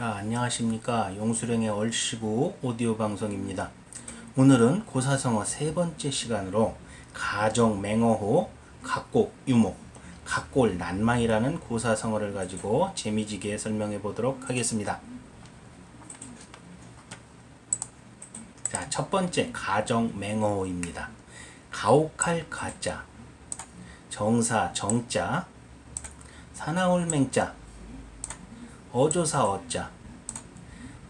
아, 안녕하십니까. 용수령의 얼씨구 오디오 방송입니다. 오늘은 고사성어 세 번째 시간으로 가정 맹어호, 각곡 유목, 각골 난망이라는 고사성어를 가지고 재미지게 설명해 보도록 하겠습니다. 자, 첫 번째 가정 맹어호입니다. 가혹할 가자, 정사 정자, 사나울 맹자, 어조사 어자,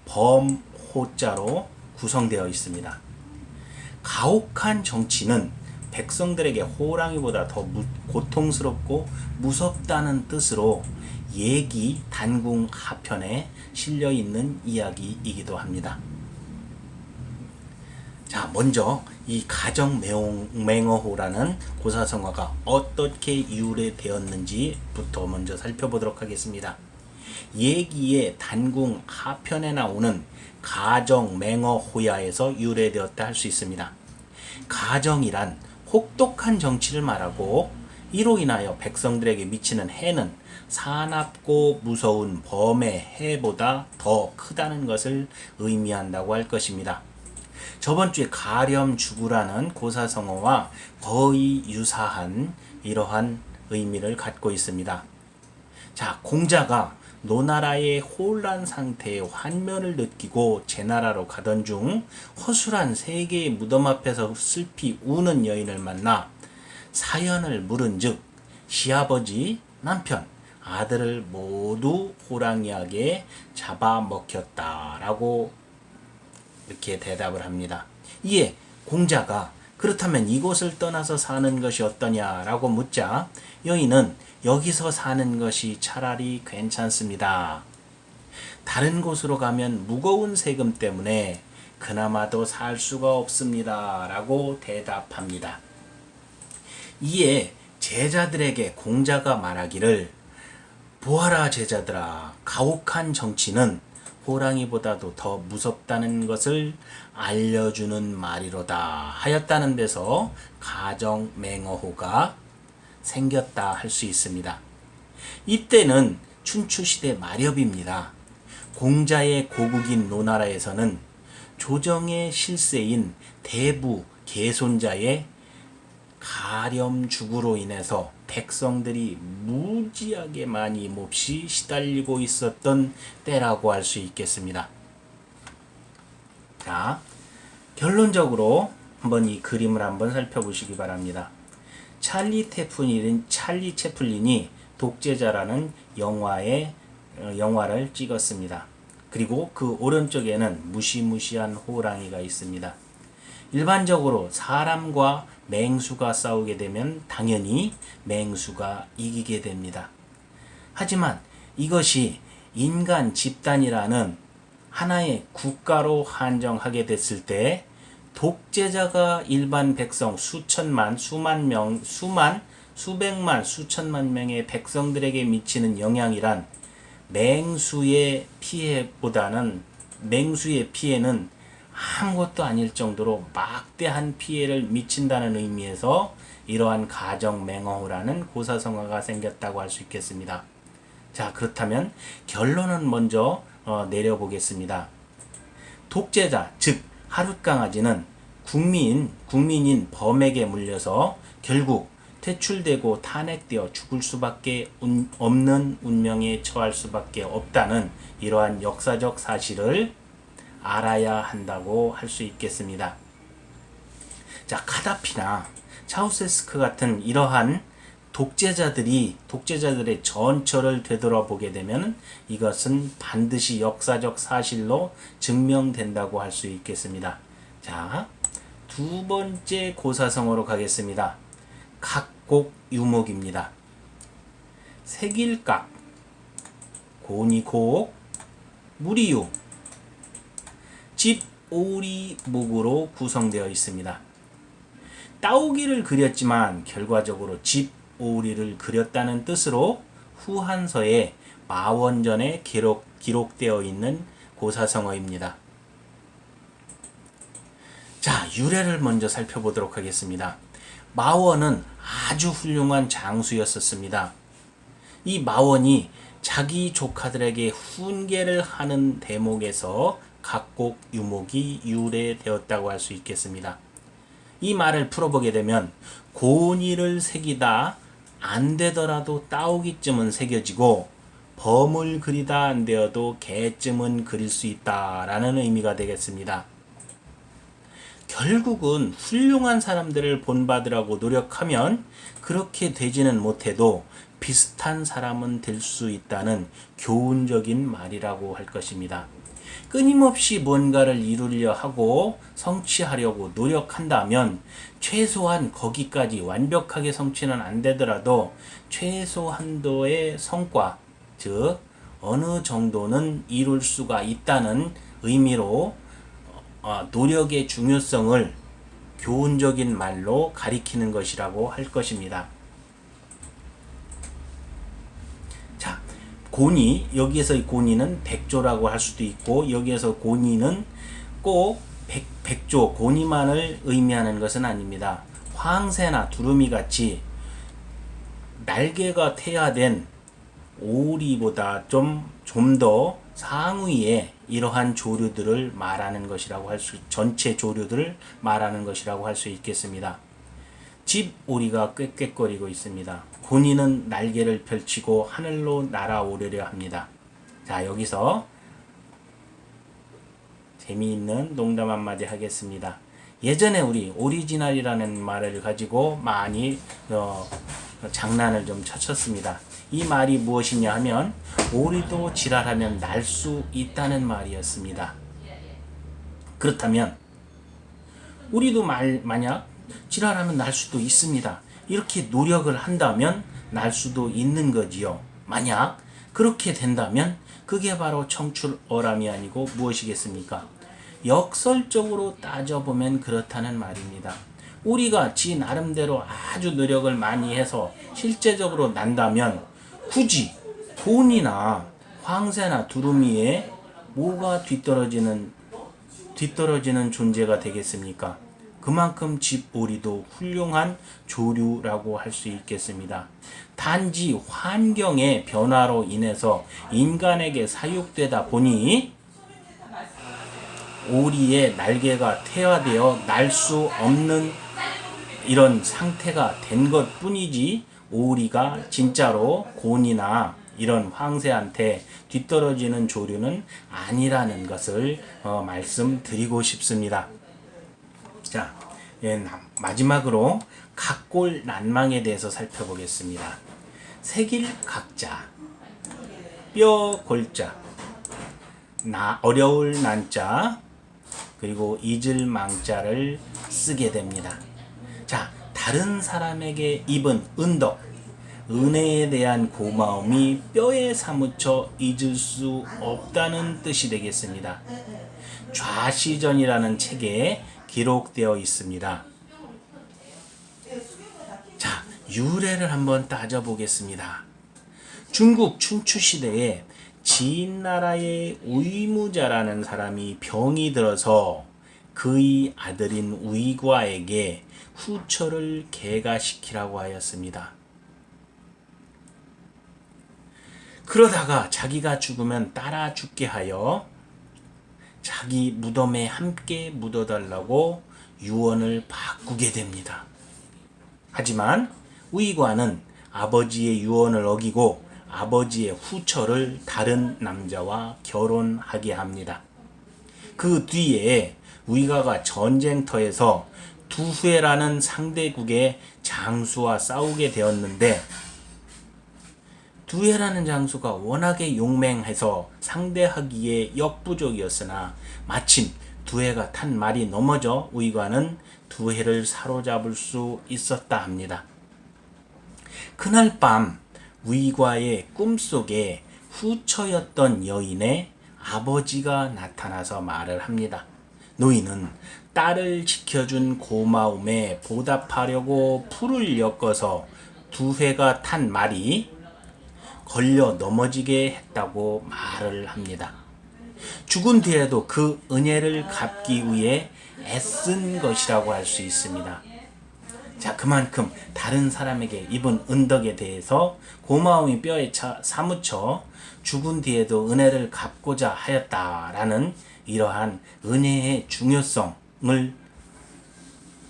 범호자로 구성되어 있습니다. 가혹한 정치는 백성들에게 호랑이보다 더 무- 고통스럽고 무섭다는 뜻으로 예기 단궁 하편에 실려 있는 이야기이기도 합니다. 자, 먼저 이 가정 맹어호라는 고사성어가 어떻게 유래되었는지부터 먼저 살펴보도록 하겠습니다. 예기의 단궁 하편에 나오는 가정 맹어 호야에서 유래되었다 할 수 있습니다. 가정이란 혹독한 정치를 말하고 이로 인하여 백성들에게 미치는 해는 사납고 무서운 범의 해보다 더 크다는 것을 의미한다고 할 것입니다. 저번 주에 가렴 죽으라는 고사성어와 거의 유사한 이러한 의미를 갖고 있습니다. 자, 공자가 노나라의 혼란 상태의 환멸을 느끼고 제 나라로 가던 중 허술한 세계의 무덤 앞에서 슬피 우는 여인을 만나 사연을 물은즉 시아버지, 남편, 아들을 모두 호랑이에게 잡아먹혔다라고 이렇게 대답을 합니다. 이에 공자가 그렇다면 이곳을 떠나서 사는 것이 어떠냐라고 묻자 여인은 여기서 사는 것이 차라리 괜찮습니다. 다른 곳으로 가면 무거운 세금 때문에 그나마도 살 수가 없습니다. 라고 대답합니다. 이에 제자들에게 공자가 말하기를 보아라 제자들아 가혹한 정치는 호랑이보다도 더 무섭다는 것을 알려주는 말이로다 하였다는 데서 가정 맹어호가 생겼다 할 수 있습니다. 이때는 춘추시대 마렵입니다. 공자의 고국인 노나라에서는 조정의 실세인 대부 개손자의 가렴죽으로 인해서 백성들이 무지하게 많이 몹시 시달리고 있었던 때라고 할 수 있겠습니다. 자, 결론적으로 한번 이 그림을 한번 살펴보시기 바랍니다. 찰리 테플린, 찰리 채플린이 독재자라는 영화의 어, 영화를 찍었습니다. 그리고 그 오른쪽에는 무시무시한 호랑이가 있습니다. 일반적으로 사람과 맹수가 싸우게 되면 당연히 맹수가 이기게 됩니다. 하지만 이것이 인간 집단이라는 하나의 국가로 한정하게 됐을 때 독재자가 일반 백성 수천만, 수만 명, 수만, 수백만, 수천만 명의 백성들에게 미치는 영향이란 맹수의 피해보다는 맹수의 피해는 아무것도 아닐 정도로 막대한 피해를 미친다는 의미에서 이러한 가정 맹어호라는 고사성어가 생겼다고 할 수 있겠습니다. 자, 그렇다면 결론은 먼저 어, 내려보겠습니다. 독재자, 즉 하룻강아지는 국민, 국민인 범에게 물려서 결국 퇴출되고 탄핵되어 죽을 수밖에 운- 없는 운명에 처할 수밖에 없다는 이러한 역사적 사실을 알아야 한다고 할 수 있겠습니다. 자, 카다피나 차우세스크 같은 이러한 독재자들이 독재자들의 전철을 되돌아보게 되면 이것은 반드시 역사적 사실로 증명된다고 할 수 있겠습니다. 자, 두 번째 고사성어로 가겠습니다. 각곡 유목입니다. 색일각, 고니곡, 무리유, 집 오리목으로 구성되어 있습니다. 따오기를 그렸지만 결과적으로 집 오리를 그렸다는 뜻으로 후한서에 마원전에 기록, 기록되어 있는 고사성어입니다. 자, 유래를 먼저 살펴보도록 하겠습니다. 마원은 아주 훌륭한 장수였었습니다. 이 마원이 자기 조카들에게 훈계를 하는 대목에서 각곡 유목이 유래되었다고 할 수 있겠습니다. 이 말을 풀어보게 되면 고니를 새기다 안 되더라도 따오기쯤은 새겨지고 범을 그리다 안 되어도 개쯤은 그릴 수 있다라는 의미가 되겠습니다. 결국은 훌륭한 사람들을 본받으라고 노력하면 그렇게 되지는 못해도 비슷한 사람은 될 수 있다는 교훈적인 말이라고 할 것입니다. 끊임없이 뭔가를 이루려 하고 성취하려고 노력한다면 최소한 거기까지 완벽하게 성취는 안 되더라도 최소한도의 성과, 즉, 어느 정도는 이룰 수가 있다는 의미로 어, 노력의 중요성을 교훈적인 말로 가리키는 것이라고 할 것입니다. 자, 고니 여기에서 고니는 백조라고 할 수도 있고 여기에서 고니는 꼭 백, 백조 고니만을 의미하는 것은 아닙니다. 황새나 두루미 같이 날개가 태야된 오리보다 좀 좀 더 상위에 이러한 조류들을 말하는 것이라고 할 수, 전체 조류들을 말하는 것이라고 할 수 있겠습니다. 집 오리가 꽥꽥거리고 있습니다. 고니는 날개를 펼치고 하늘로 날아오르려 합니다. 자, 여기서 재미있는 농담 한마디 하겠습니다. 예전에 우리 오리지널이라는 말을 가지고 많이 어, 장난을 좀 쳤었습니다. 이 말이 무엇이냐 하면 오리도 지랄하면 날 수 있다는 말이었습니다. 그렇다면 우리도 말, 만약 지랄하면 날 수도 있습니다. 이렇게 노력을 한다면 날 수도 있는 거지요. 만약 그렇게 된다면 그게 바로 청출어람이 아니고 무엇이겠습니까? 역설적으로 따져보면 그렇다는 말입니다. 우리가 지 나름대로 아주 노력을 많이 해서 실제적으로 난다면 굳이 돈이나 황새나 두루미에 뭐가 뒤떨어지는 뒤떨어지는 존재가 되겠습니까? 그만큼 집오리도 훌륭한 조류라고 할 수 있겠습니다. 단지 환경의 변화로 인해서 인간에게 사육되다 보니 오리의 날개가 퇴화되어 날 수 없는 이런 상태가 된 것 뿐이지 오리가 진짜로 곤이나 이런 황새한테 뒤떨어지는 조류는 아니라는 것을 어, 말씀드리고 싶습니다. 자, 예, 마지막으로 각골 난망에 대해서 살펴보겠습니다. 색일 각자, 뼈 골자, 나 어려울 난자, 그리고 잊을 망자를 쓰게 됩니다. 자, 다른 사람에게 입은 은덕, 은혜에 대한 고마움이 뼈에 사무쳐 잊을 수 없다는 뜻이 되겠습니다. 좌시전이라는 책에 기록되어 있습니다. 자, 유래를 한번 따져보겠습니다. 중국 춘추 시대에 진나라의 우이무자라는 사람이 병이 들어서 그의 아들인 우이과에게 후처를 개가시키라고 하였습니다. 그러다가 자기가 죽으면 따라 죽게 하여 자기 무덤에 함께 묻어달라고 유언을 바꾸게 됩니다. 하지만 우이과는 아버지의 유언을 어기고 아버지의 후처를 다른 남자와 결혼하게 합니다. 그 뒤에 우이가가 전쟁터에서 두회라는 상대국의 장수와 싸우게 되었는데 두해라는 장수가 워낙에 용맹해서 상대하기에 역부족이었으나 마침 두해가 탄 말이 넘어져 우이관은 두해를 사로잡을 수 있었다 합니다. 그날 밤 우이과의 꿈속에 후처였던 여인의 아버지가 나타나서 말을 합니다. 노인은 딸을 지켜준 고마움에 보답하려고 풀을 엮어서 두 회가 탄 말이 걸려 넘어지게 했다고 말을 합니다. 죽은 뒤에도 그 은혜를 갚기 위해 애쓴 것이라고 할 수 있습니다. 자, 그만큼 다른 사람에게 입은 은덕에 대해서 고마움이 뼈에 차, 사무쳐 죽은 뒤에도 은혜를 갚고자 하였다라는 이러한 은혜의 중요성을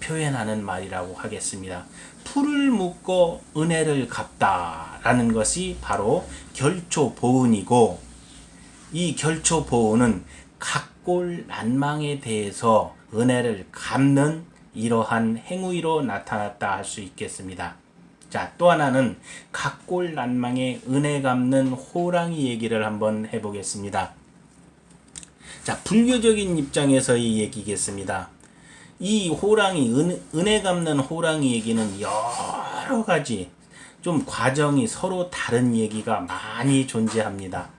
표현하는 말이라고 하겠습니다. 풀을 묶고 은혜를 갚다라는 것이 바로 결초 보은이고 이 결초 보은은 각골 난망에 대해서 은혜를 갚는 이러한 행위로 나타났다 할 수 있겠습니다. 자, 또 하나는 각골 난망에 은혜 갚는 호랑이 얘기를 한번 해보겠습니다. 자, 불교적인 입장에서의 얘기겠습니다. 이 호랑이, 은, 은혜 갚는 호랑이 얘기는 여러 가지 좀 과정이 서로 다른 얘기가 많이 존재합니다.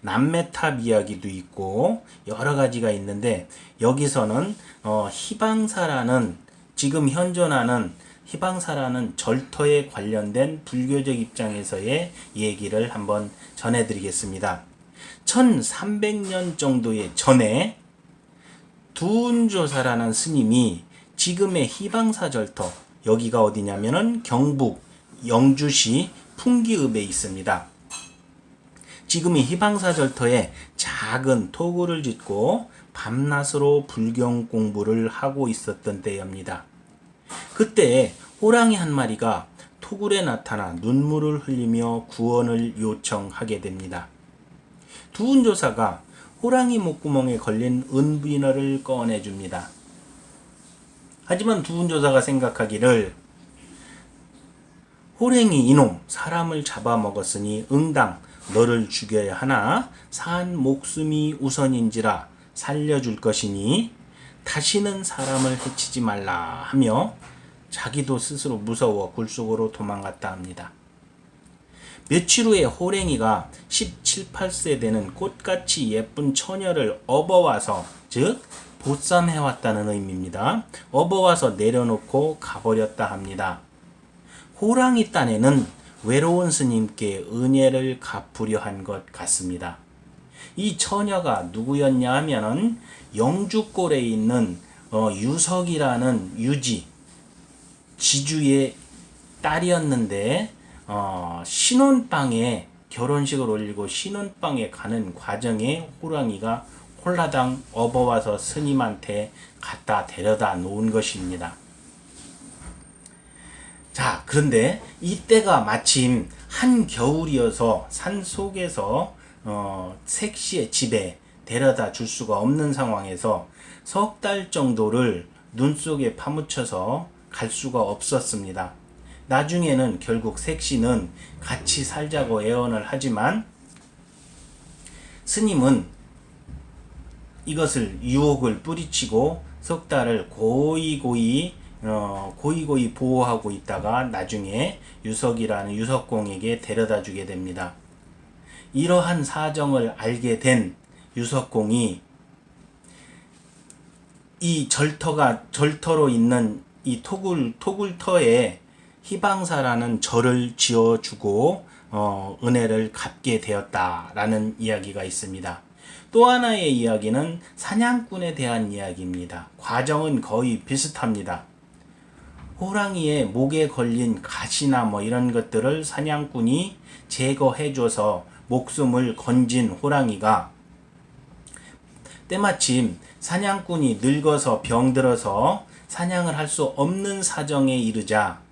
남매탑 이야기도 있고 여러 가지가 있는데 여기서는 어, 희방사라는 지금 현존하는 희방사라는 절터에 관련된 불교적 입장에서의 얘기를 한번 전해드리겠습니다. 1300년 정도의 전에 두운조사라는 스님이 지금의 희방사 절터 여기가 어디냐면은 경북 영주시 풍기읍에 있습니다. 지금의 희방사 절터에 작은 토굴을 짓고 밤낮으로 불경 공부를 하고 있었던 때입니다. 그때 호랑이 한 마리가 토굴에 나타나 눈물을 흘리며 구원을 요청하게 됩니다. 두운조사가 호랑이 목구멍에 걸린 은비너를 꺼내줍니다. 하지만 두운조사가 생각하기를 호랭이 이놈 사람을 잡아먹었으니 응당 너를 죽여야 하나 산 목숨이 우선인지라 살려줄 것이니 다시는 사람을 해치지 말라 하며 자기도 스스로 무서워 굴속으로 도망갔다 합니다. 며칠 후에 호랭이가 17, 8세 되는 꽃같이 예쁜 처녀를 업어와서 즉 보쌈해 왔다는 의미입니다. 업어와서 내려놓고 가버렸다 합니다. 호랑이 딴에는 외로운 스님께 은혜를 갚으려 한 것 같습니다. 이 처녀가 누구였냐 하면은 영주골에 있는 어, 유석이라는 유지 지주의 딸이었는데 어, 신혼방에 결혼식을 올리고 신혼방에 가는 과정에 호랑이가 홀라당 업어와서 스님한테 갖다 데려다 놓은 것입니다. 자, 그런데 이때가 마침 한겨울이어서 산 속에서 어, 색시의 집에 데려다 줄 수가 없는 상황에서 석 달 정도를 눈 속에 파묻혀서 갈 수가 없었습니다. 나중에는 결국 색시는 같이 살자고 애원을 하지만 스님은 이것을 유혹을 뿌리치고 석 달을 고이 고이 어, 고이 고이 보호하고 있다가 나중에 유석이라는 유석공에게 데려다 주게 됩니다. 이러한 사정을 알게 된 유석공이 이 절터가 절터로 있는 이 토굴 토굴터에 희방사라는 절을 지어주고 어, 은혜를 갚게 되었다라는 이야기가 있습니다. 또 하나의 이야기는 사냥꾼에 대한 이야기입니다. 과정은 거의 비슷합니다. 호랑이의 목에 걸린 가시나 뭐 이런 것들을 사냥꾼이 제거해줘서 목숨을 건진 호랑이가 때마침 사냥꾼이 늙어서 병들어서 사냥을 할 수 없는 사정에 이르자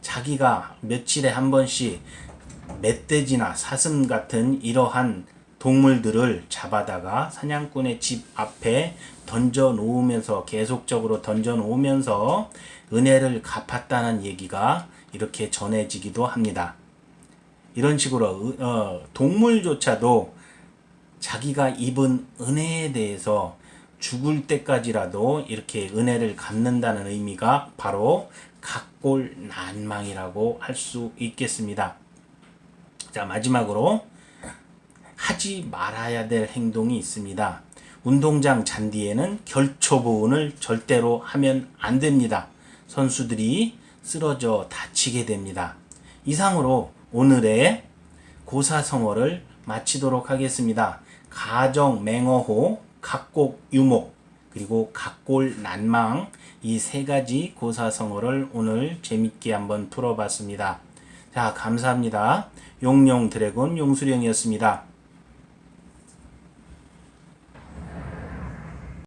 자기가 며칠에 한 번씩 멧돼지나 사슴 같은 이러한 동물들을 잡아다가 사냥꾼의 집 앞에 던져 놓으면서 계속적으로 던져 놓으면서 은혜를 갚았다는 얘기가 이렇게 전해지기도 합니다. 이런 식으로 어, 동물조차도 자기가 입은 은혜에 대해서 죽을 때까지라도 이렇게 은혜를 갚는다는 의미가 바로 각골 난망이라고 할 수 있겠습니다. 자, 마지막으로 하지 말아야 될 행동이 있습니다. 운동장 잔디에는 결초 보온을 절대로 하면 안 됩니다. 선수들이 쓰러져 다치게 됩니다. 이상으로 오늘의 고사성어를 마치도록 하겠습니다. 가정 맹어호 각곡 유목 그리고 각골 난망 이 세 가지 고사성어를 오늘 재밌게 한번 풀어봤습니다. 자, 감사합니다. 용용 드래곤 용수령이었습니다.